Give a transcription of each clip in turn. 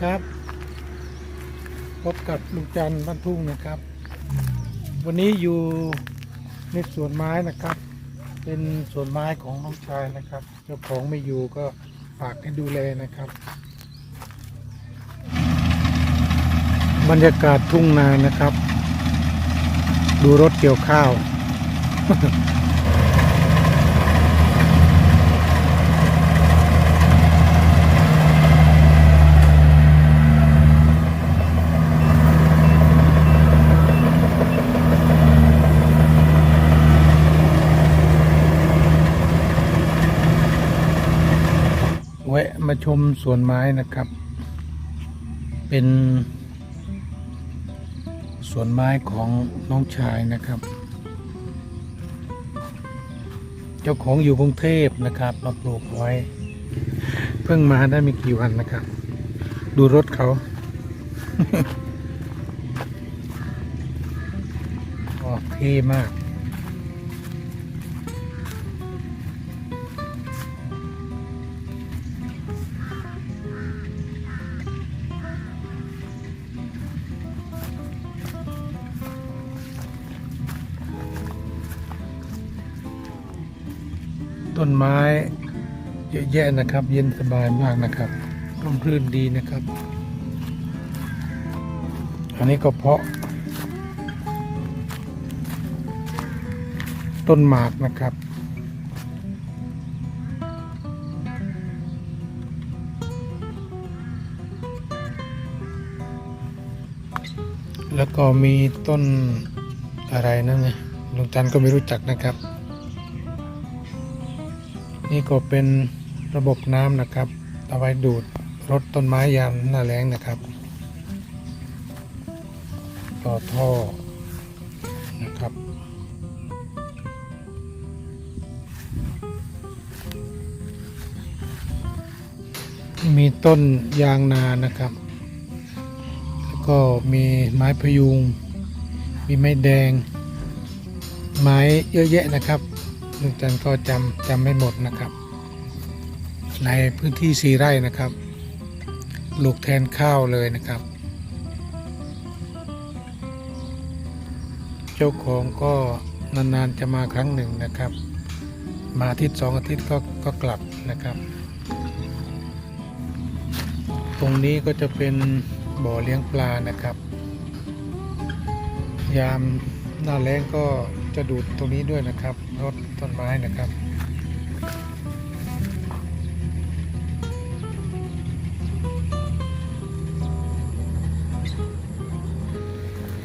ครับ พบกับลุงจันทร์บ้านทุ่งนะครับ วันนี้อยู่ในสวนไม้นะครับ เป็นสวนไม้ของน้องชายนะครับ เจ้าของไม่อยู่ก็ฝากให้ดูแลนะครับ บรรยากาศทุ่งนานะครับ ดูรถเกี่ยวข้าว วะมาชมสวนไม้นะครับ เป็นสวนไม้ของน้องชายนะครับ เจ้าของอยู่กรุงเทพนะครับมาปลูกไว้ เพิ่งมาได้ไม่กี่วันนะครับ ดูรถเขาโอเท่มาก ต้นไม้เยอะแยะนะครับ เย็นสบายมากนะครับร่มรื่นดีนะครับ อันนี้ก็เพาะ ต้นหมากนะครับแล้วก็มีต้นอะไรนั่นไงลุงจันก็ไม่รู้จักนะครับ นี่ก็เป็นระบบน้ำนะครับเอาไว้ดูดรดต้นไม้ยามหน้าแล้งนะครับต่อท่อนะครับมีต้นยางนานะครับ แล้วก็มีไม้พยุง มีไม้แดง ไม้เยอะแยะนะครับ ลุงจันก็จำจำไม่หมดนะครับ ในพื้นที่สีไร่นะครับปลูกแทนข้าวเลยนะครับ เจ้าของก็นานๆจะมาครั้งหนึ่งนะครับ มาอาทิตย์สองอาทิตย์ก็ก็กลับนะครับ ตรงนี้ก็จะเป็นบ่อเลี้ยงปลานะครับ ยามหน้าแล้งก็ จะดูดตรงนี้ด้วยนะครับรดต้นไม้นะครับ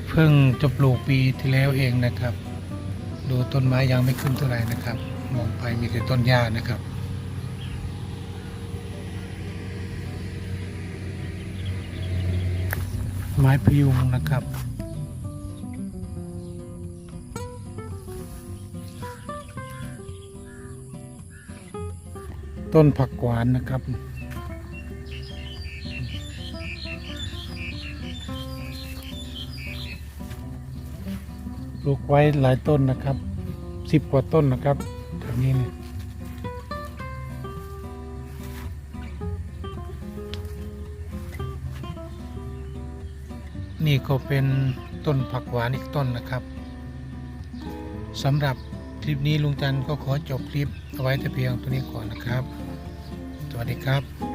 เพิ่งจะปลูกปีที่แล้วเองนะครับ ดูต้นไม้ยังไม่ขึ้นเท่าไหร่นะครับ มองไปมีแต่ต้นหญ้านะครับไม้พยุงนะครับ ต้นผักหวานนะครับ ปลูกไว้หลายต้นนะครับสิบกว่าต้นนะครับแถวนี้เนี่ยนี่ก็เป็นต้นผักหวานอีกต้นนะครับสำหรับ คลิปนี้ลุงจันก็ขอจบคลิปเอาไว้แต่เพียงตัวนี้ก่อนนะครับ สวัสดีครับ